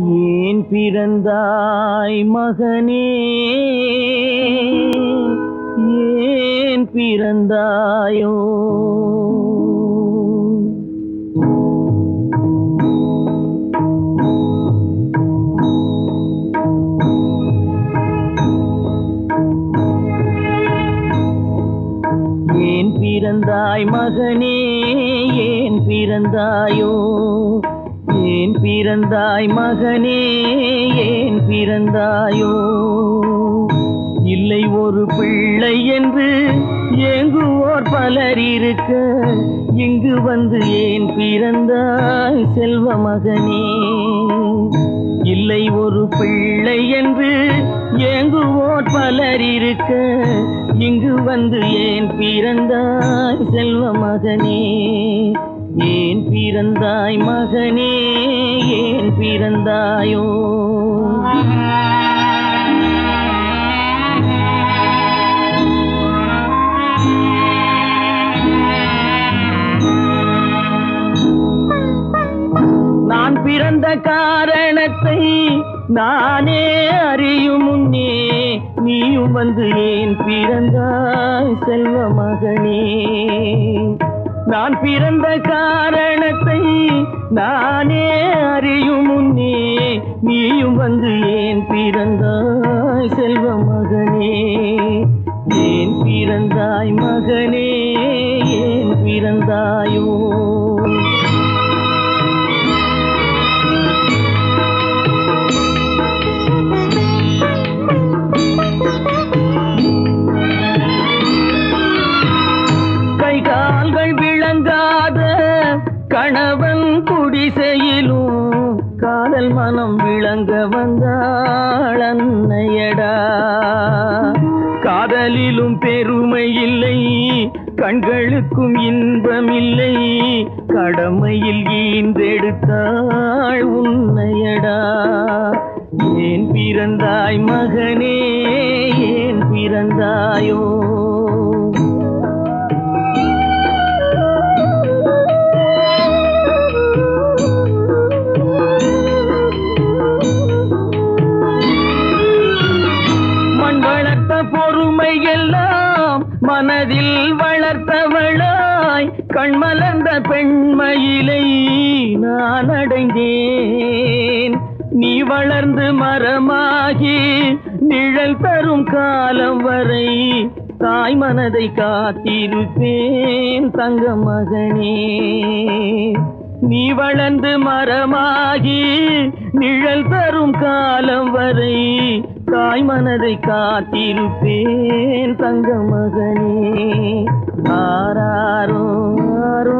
ஏன் பிறந்தாய் மகனே? ஏன் பிறந்தாயோ? ஏன் பிறந்தாய் மகனே? ஏன் பிறந்தாயோ? ஏன் பிறந்தாய் மகனே ஏன் பிறந்தாயோ? இல்லை ஒரு பிள்ளை என்று ஏங்குவோர் பலர் இருக்க இங்கு வந்து ஏன் பிறந்தாய் செல்வ மகனே? இல்லை ஒரு பிள்ளை என்று ஏங்குவோர் பலர் இருக்க இங்கு வந்து ஏன் பிறந்தாய் செல்வ மகனே? ஏன் பிறந்தாய் மகனே? ஏன் பிறந்தாயோ? நான் பிறந்த காரணத்தை நானே அறியும் முன்னே நீயும் வந்து ஏன் பிறந்தாய் செல்வ மகனே? நான் பிறந்த காரணத்தை நானே அறியும் முன்னே நீயும் வந்து ஏன் பிறந்தாய் செல்வ மகனே? ஏன் பிறந்தாய் மகனே? ஏன் பிறந்தாயோ? திசையிலும் காதல் மனம் விளங்க வந்தாள் அன்னையடா. காதலிலும் பெருமை இல்லை கண்களுக்கும் இன்பமில்லை கடமையில் ஈந்தெடுத்தாள் உன்னையடா. ஏன் பிறந்தாய் மகனே ஏன் பிறந்தாயோ? பொறுமை எல்லாம் மனதில் வளர்த்தவளாய் கண்மலர்ந்த பெண்மயிலை நான் அடைந்தேன். நீ வளர்ந்து மரமாகி நிழல் தரும் காலம் வரை தாய் மனதை காத்திருப்பேன் தங்க மகனே நீ வளர்ந்து மரமாகி நிழல் தரும் காலம் வரை தாய் மனதை காத்திருப்பேன் தங்க மகனே. ஆராரோ ஆரோ